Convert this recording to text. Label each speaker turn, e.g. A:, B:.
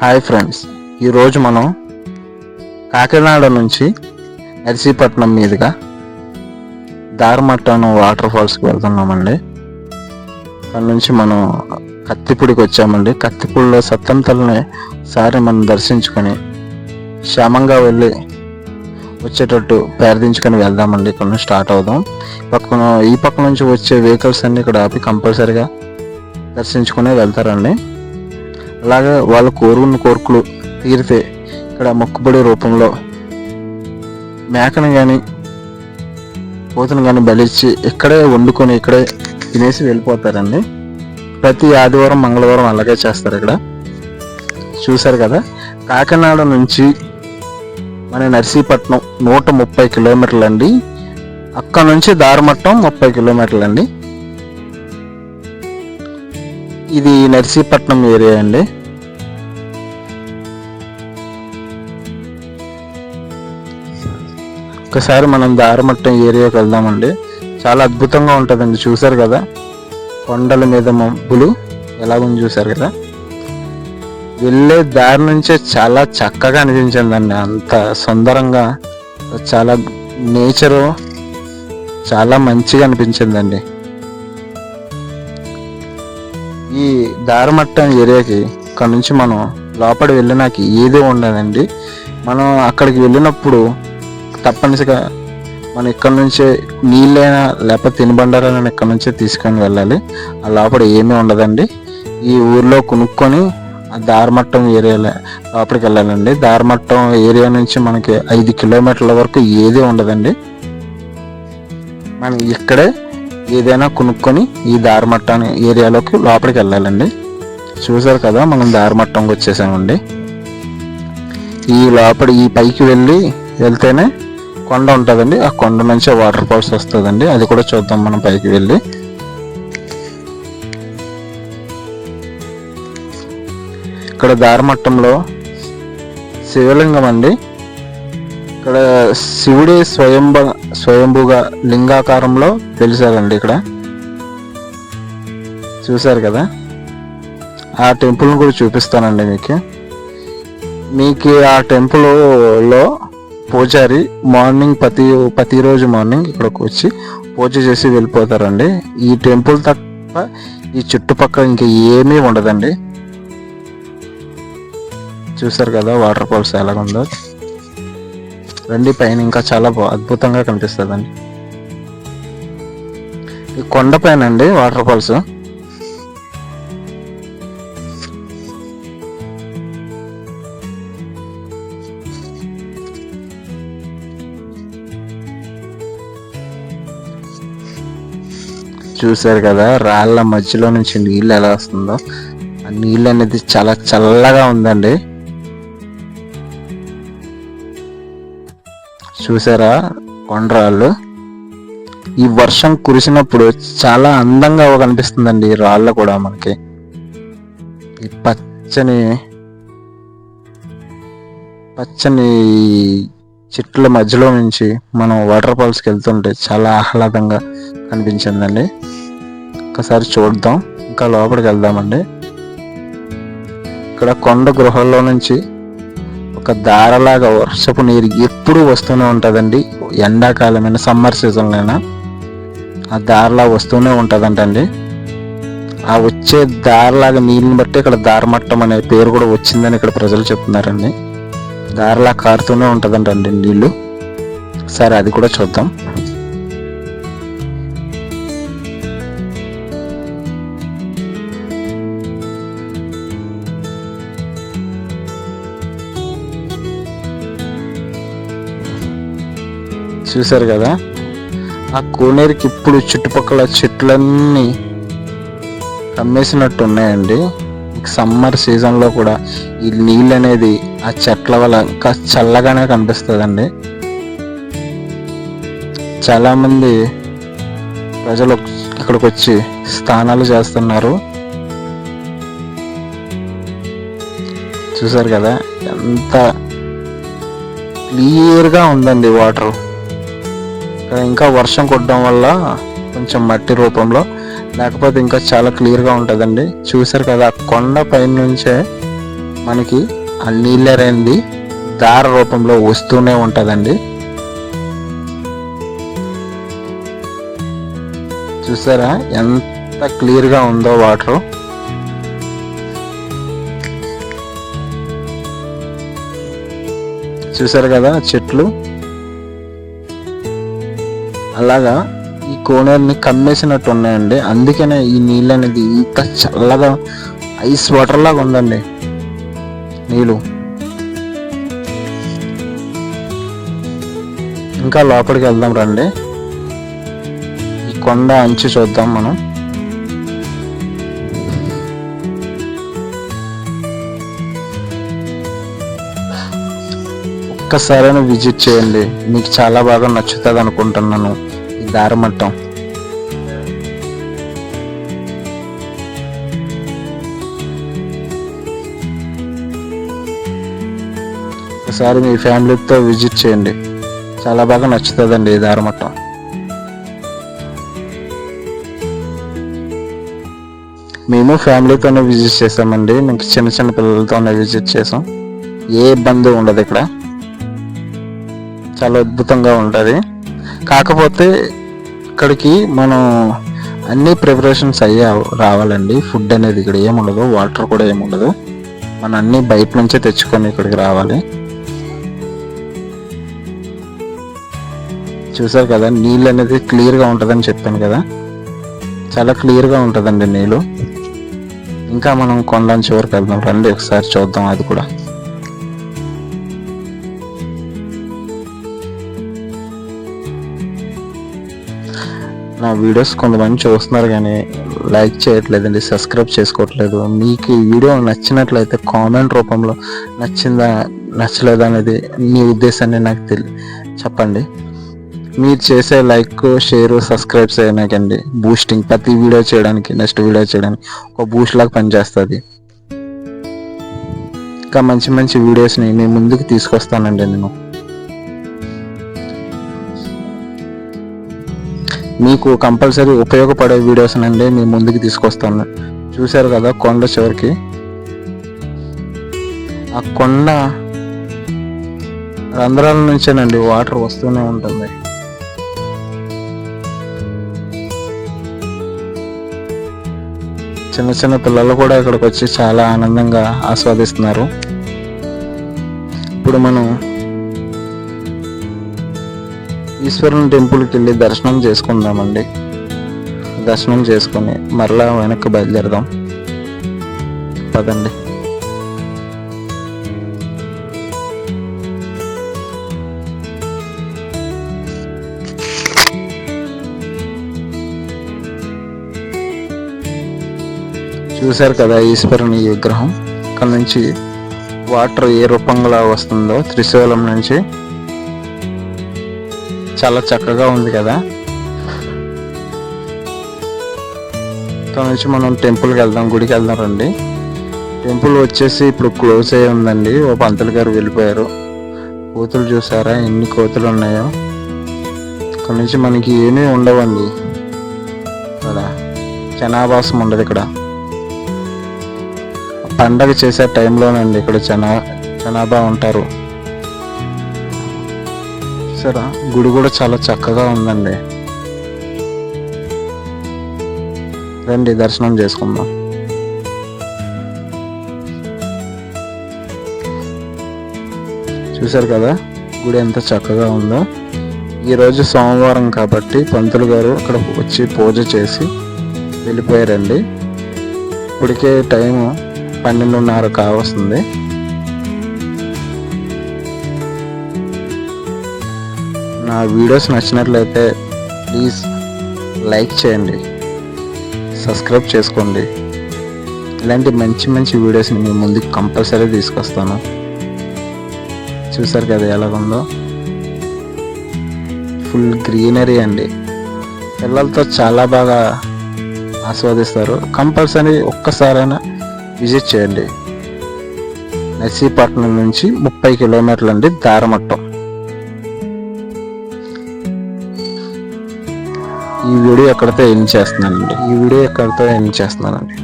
A: Hi friends. ఈరోజు మనం కాకినాడ నుంచి నర్సీపట్నం మీదుగా దారమట్టం వాటర్ ఫాల్స్కి వెళ్తున్నామండి. అక్కడ నుంచి మనం కత్తిపూడికి వచ్చామండి. కత్తిపూడిలో సత్తంతల్ని సారి మనం దర్శించుకొని క్షేమంగా వెళ్ళి వచ్చేటట్టు ప్రార్థించుకొని వెళ్దామండి. ఇక్కడ నుంచి స్టార్ట్ అవుదాం. పక్కన ఈ పక్క నుంచి వచ్చే వెహికల్స్ అన్ని ఇక్కడ ఆపి కంపల్సరిగా దర్శించుకుని వెళ్తారండి. అలాగే వాళ్ళు కోరుకున్న కోరికలు తీరితే ఇక్కడ మొక్కుబడి రూపంలో మేకను కానీ కోతను కానీ బలిచ్చి ఇక్కడే వండుకొని ఇక్కడే తినేసి వెళ్ళిపోతారండి. ప్రతి ఆదివారం మంగళవారం అలాగే చేస్తారు ఇక్కడ. చూశారు కదా? కాకినాడ నుంచి మన నర్సీపట్నం నూట ముప్పై కిలోమీటర్లు అండి అక్కడ నుంచి దారమట్టం ముప్పై కిలోమీటర్లు అండి ఇది నర్సీపట్నం ఏరియా అండి. ఒకసారి మనం దారమట్టం ఏరియాకి వెళ్దామండి. చాలా అద్భుతంగా ఉంటుందండి చూసారు కదా? కొండల మీద మబ్బులు ఎలాగుంది చూసారు కదా? వెళ్ళే దారి నుంచే చాలా చక్కగా అనిపించిందండి అంత సుందరంగా చాలా నేచరు చాలా మంచిగా అనిపించిందండి. దారమట్టం ఏరియాకి అక్కడ నుంచి మనం లోపలి వెళ్ళినాక ఏదో ఉండదండి. మనం అక్కడికి వెళ్ళినప్పుడు తప్పనిసరిగా మనం ఇక్కడ నుంచే నీళ్ళైనా లేకపోతే తినుబండారాలైనా ఇక్కడ నుంచే తీసుకొని వెళ్ళాలి. ఆ లోపల ఏమీ ఉండదండి. ఈ ఊర్లో కొనుక్కొని ఆ దారమట్టం ఏరియాలో లోపలికి వెళ్ళాలండి. దారమట్టం ఏరియా నుంచి మనకి ఐదు కిలోమీటర్ల వరకు ఏది ఉండదండి. మనం ఇక్కడే ఏదైనా కొనుక్కొని ఈ దారిమట్టం ఏరియాలోకి లోపలికి వెళ్ళాలండి. చూసారు కదా మనం దారిమట్టంకి వచ్చేసామండి. ఈ లోపల ఈ పైకి వెళ్ళి వెళ్తేనే కొండ ఉంటుందండి. ఆ కొండ నుంచి వాటర్ ఫాల్స్ వస్తుందండి. అది కూడా చూద్దాం మనం పైకి వెళ్ళి. ఇక్కడ దారమట్టంలో శివలింగం అండి. ఇక్కడ శివుడే స్వయంభ స్వయంభుగా లింగాకారంలో తెలిసారండి ఇక్కడ. చూశారు కదా? ఆ టెంపుల్ని కూడా చూపిస్తానండి మీకు. మీకు ఆ టెంపుల్లో పూజారి మార్నింగ్ ప్రతి ప్రతిరోజు మార్నింగ్ ఇక్కడికి వచ్చి పూజ చేసి వెళ్ళిపోతారండి. ఈ టెంపుల్ తప్ప ఈ చుట్టుపక్కల ఇంకా ఏమీ ఉండదండి. చూసారు కదా వాటర్ ఫాల్స్ ఎలాగుందో? రండి పైన ఇంకా చాలా బా అద్భుతంగా కనిపిస్తుందండి. ఈ కొండ పైన అండి వాటర్ ఫాల్స్. చూసారు కదా రాళ్ళ మధ్యలో నుంచి నీళ్ళు ఎలా వస్తుందో. ఆ నీళ్ళు అనేది చాలా చల్లగా ఉందండి. చూసారా కొండరాళ్ళు? ఈ వర్షం కురిసినప్పుడు చాలా అందంగా కనిపిస్తుందండి ఈ రాళ్ళు కూడా మనకి. ఈ పచ్చని పచ్చని చెట్ల మధ్యలో నుంచి మనం వాటర్ ఫాల్స్కి వెళ్తుంటే చాలా ఆహ్లాదంగా కనిపించిందండి. ఒకసారి చూద్దాం ఇంకా లోపలికి వెళ్దామండి. ఇక్కడ కొండ గృహల్లో నుంచి ఒక దారలాగా వర్షపు నీరు ఎప్పుడు వస్తూనే ఉంటుందండి. ఎండాకాలమైన సమ్మర్ సీజన్లైనా ఆ దారిలా వస్తూనే ఉంటుందంటండి. ఆ వచ్చే దారలాగా నీళ్ళని బట్టి ఇక్కడ దారమట్టం అనే పేరు కూడా వచ్చిందని ఇక్కడ ప్రజలు చెప్తున్నారండి. దారలా కారుతూనే ఉంటుందంటండి నీళ్ళు. సరే అది కూడా చూద్దాం. చూసారు కదా? ఆ కోనేరుకి ఇప్పుడు చుట్టుపక్కల చెట్లన్నీ కమ్మేసినట్టు ఉన్నాయండి. సమ్మర్ సీజన్లో కూడా ఈ నీళ్ళు అనేది ఆ చెట్ల వల్ల ఇంకా చల్లగానే కనిపిస్తుందండి. చాలామంది ప్రజలు ఇక్కడికి వచ్చి స్నానాలు చేస్తున్నారు. చూసారు కదా? ఎంత క్లియర్గా ఉందండి వాటర్. ఇక్కడ ఇంకా వర్షం కొట్టడం వల్ల కొంచెం మట్టి రూపంలో లేకపోతే ఇంకా చాలా క్లియర్గా ఉంటుందండి. చూసారు కదా కొండ పైన నుంచే మనకి ఆ నీళ్ళు దార రూపంలో వస్తూనే ఉంటుందండి. చూసారా ఎంత క్లియర్గా ఉందో వాటర్. చూసారు కదా చెట్లు. అలాగా ఈ కోనేరుని కమ్మేసినట్టు ఉన్నాయండి. అందుకనే ఈ నీళ్ళు అనేది ఇంత చల్లగా ఐస్ వాటర్ లాగా ఉందండి. నీళ్ళు. ఇంకా లోపలికి వెళ్దాం రండి. ఈ కొండ అంచు చూద్దాం మనం. ఒక్కసారైనా విజిట్ చేయండి. మీకు చాలా బాగా నచ్చుతుంది అనుకుంటున్నాను. ఈ దారమట్టం ఒకసారి మీ ఫ్యామిలీతో విజిట్ చేయండి. చాలా బాగా నచ్చుతుందండి ఈ దారమట్టం మేము ఫ్యామిలీతోనే విజిట్ చేసామండి. మీకు చిన్న చిన్న పిల్లలతోనే విజిట్ చేసాం. ఏ ఇబ్బంది ఉండదు ఇక్కడ. చాలా అద్భుతంగా ఉంటుంది. కాకపోతే ఇక్కడికి మనం అన్ని ప్రిపరేషన్స్ అయ్యా రావాలండి. ఫుడ్ అనేది ఇక్కడ ఏముండదు వాటర్ కూడా ఏముండదు. మనం అన్ని బయట నుంచే తెచ్చుకొని ఇక్కడికి రావాలి. చూసారు కదా నీళ్ళు అనేది క్లియర్గా ఉంటుందని చెప్పాను కదా. చాలా క్లియర్గా ఉంటుందండి నీళ్ళు. ఇంకా మనం కొండ చివరికి వెళ్దాం. రండి ఒకసారి చూద్దాం అది కూడా. నా వీడియోస్ కొంతమంది చూస్తున్నారు కానీ లైక్ చేయట్లేదండి సబ్స్క్రైబ్ చేసుకోవట్లేదు. మీకు ఈ వీడియో నచ్చినట్లయితే కామెంట్ రూపంలో నచ్చిందా నచ్చలేదా అనేది మీ ఉద్దేశాన్ని నాకు తెలి చెప్పండి. మీరు చేసే లైక్ షేర్ సబ్స్క్రైబ్ చేయడానికండి బూస్టింగ్ ప్రతి వీడియో చేయడానికి నెక్స్ట్ వీడియో చేయడానికి ఒక బూస్ట్ లాగా పనిచేస్తుంది. ఇంకా మంచి మంచి వీడియోస్ని మీ ముందుకు తీసుకొస్తానండి నేను. మీకు కంపల్సరీ ఉపయోగపడే వీడియోస్ అండి మీ ముందుకు తీసుకొస్తాను. చూశారు కదా కొండ చివరికి? ఆ కొండ రంధ్రాల నుంచేనండి వాటర్ వస్తూనే ఉంటుంది. చిన్న చిన్న పిల్లలు కూడా ఇక్కడికి వచ్చి చాలా ఆనందంగా ఆస్వాదిస్తున్నారు. ఇప్పుడు మనం ఈశ్వరుని టెంపుల్కి వెళ్ళి దర్శనం చేసుకుందామండి. దర్శనం చేసుకొని మరలా వెనక్కి బయలుదేరదాం. పదండి. చూశారు కదా ఈశ్వరుని విగ్రహం? ఇక్కడ నుంచి వాటర్ ఏ రూపంగా వస్తుందో త్రిశూలం నుంచి చాలా చక్కగా ఉంది కదా. ఇక్కడ నుంచి మనం టెంపుల్కి వెళ్దాం గుడికి వెళ్దాం రండి. టెంపుల్ వచ్చేసి ఇప్పుడు క్లోజ్ అయ్యి ఉందండి. ఓ పంతులు గారు వెళ్ళిపోయారు. కోతులు చూసారా? ఎన్ని కోతులు ఉన్నాయో. ఇక్కడ నుంచి మనకి ఏమీ ఉండవండి. ఇక్కడ జనాభాసం ఉండదు ఇక్కడ. పండగ చేసే టైంలోనండి ఇక్కడ జనా జనాభా ఉంటారు. చూసారా? గుడి కూడా చాలా చక్కగా ఉందండి. రండి దర్శనం చేసుకుందాం. చూసారు కదా? గుడి ఎంత చక్కగా ఉందో. ఈరోజు సోమవారం కాబట్టి పంతులు గారు అక్కడ వచ్చి పూజ చేసి వెళ్ళిపోయారండి. ఇప్పటికే టైము పన్నెండున్నర కావస్తుంది. నా వీడియోస్ నచ్చినట్లయితే ప్లీజ్ లైక్ చేయండి సబ్స్క్రైబ్ చేసుకోండి. ఇలాంటి మంచి మంచి వీడియోస్ని మీ ముందుకు కంపల్సరీ తీసుకొస్తాను. చూసారు కదా ఎలాగుందో ఫుల్ గ్రీనరీ అండి. పిల్లలతో చాలా బాగా ఆస్వాదిస్తారు. కంపల్సరీ ఒక్కసారైనా విజిట్ చేయండి. నర్సీపట్నం నుంచి ముప్పై కిలోమీటర్లు అండి దారమట్టం. వీడియో ఎక్కడితో ఎండ్ చేస్తున్నానండి? ఈ వీడియో ఎక్కడితో ఎండ్ చేస్తున్నానండి?